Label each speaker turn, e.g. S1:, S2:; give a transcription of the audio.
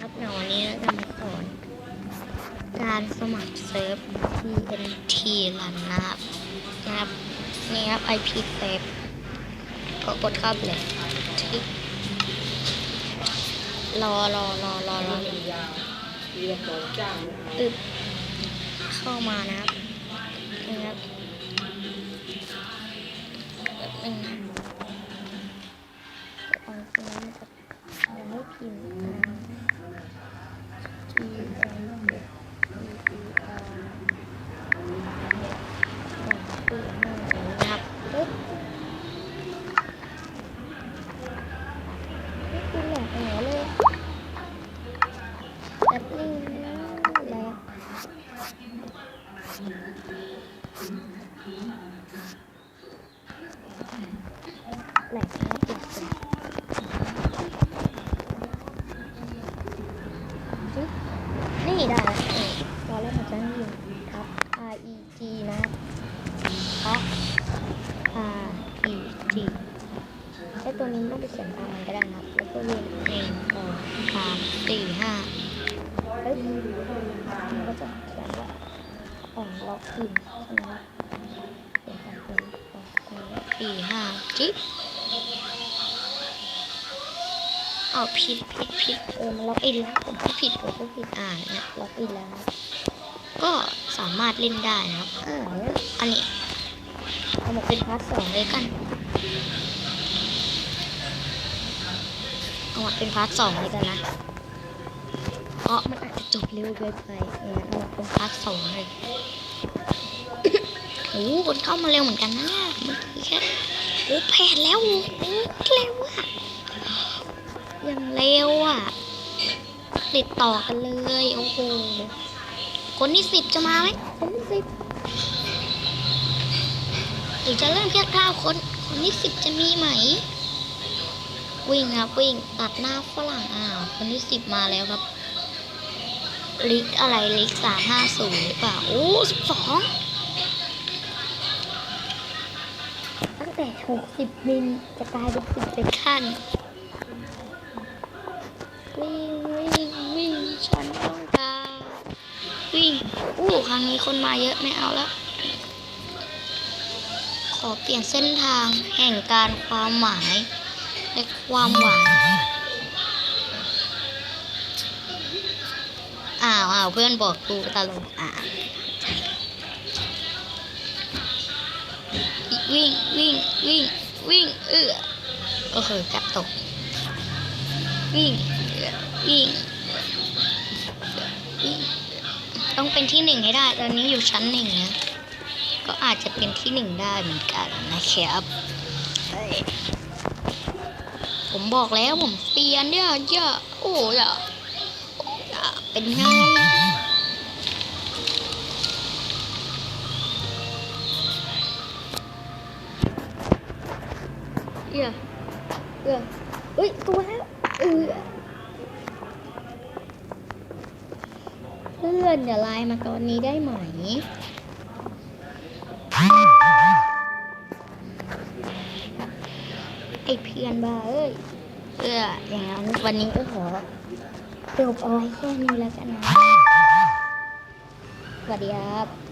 S1: ครับเดี๋ยววันนี้เราจะมาสอนการสมัครเซิร์ฟ TNT รันนะครับนะครับนี่ครับ IP เซฟก็กดเข้าไปเลยที่รอรอรอรอรออึบเข้ามานะครับนี่ครับแป๊บนึงนะเอาตรงนี้จะยังไม่พิมพ์นะ T N T E R นะครับปึ๊บนี่ คุณแหลกหัวเลยแอปเปิ้ลนะแล้วแหลกนะปิดก่อนปึ๊บนี่ได้แล้วนี่ตอนแรกมันจะให้ยิงครับ R E G นะครับ R E G มันี้ไม่ต้องไปเขียนตามมันก็ได้นะแล้วก็เรียนหนึ่งสองสามสี่ห้าเฮ้ยมันก็จะเขียนว่าอ่องล็อกอินใช่ไหมเขียนตามตัวนี้สองสามสี่ห้าจิ๊บอ๋อผิดผิดผิดเออมันล็อกอินแล้วผมพูดผิดผมพูดผิดอ่านเนี่ยล็อกอินแล้วก็สามารถเล่นได้นะครับอ่าอันนี้ เอามาเป็นพาร์ทสองเลยกัน เอามาเป็นพาร์ทสองเลยกันนะเพราะมันอาจจะจบเร็วเกินไปเนี่ยเอาเป็นพาร์ทสองเลยโอ้โหคนเข้ามาเร็วเหมือนกันนะเนี่ยเมื่อกี้แค่โอ้แผดแล้วโอ้เร็วอะยังเร็วอะติดต่อกันเลยโอ้โหคนที่สิบจะมาไหมคนที่สิบหรือจะเริ่มแค่เก้าคน คนที่สิบจะมีไหม วิ่งครับวิ่งตัดหน้าฝรั่งอ้าวคนที่สิบมาแล้วครับ ลิกอะไรลิกสามห้าศูนย์หรือเปล่าโอ้สิบสองตั้งแต่หกสิบมิลจะกลายเป็นสิบเซคันด์วิ่งวิ่งวิ่งฉันต้องการวิ่งอู้ครั้งนี้คนมาเยอะไม่เอาแล้วขอเปลี่ยนเส้นทางแห่งการความหมาย และความหวัง อ้าวอ้าวเพื่อนบอกกูตลกอะวิ่งวิ่งวิ่งวิ่งเอื้อก็คือจับตก วิ่งวิ่งวิ่ง ต้องเป็นที่หนึ่งให้ได้ ตอนนี้อยู่ชั้นหนึ่งนะก็อาจจะเป็นที่หนึ่งได้เหมือนกันนะครับ ผมบอกแล้วผมเตียนเนี่ยเยอะโอ้ยอะโอ้ยเป็นไงเยอะเยอะเฮ้ยตัวแล้วเออเพื่อนอย่าไลน์มาตอนนี้ได้ไหม พื่อนบ้าเอ้ยเอออย่างนั้นวันนี้ก็ขอจบเอาไว้แค่นี้แล้วกันนะสวัสดีครับ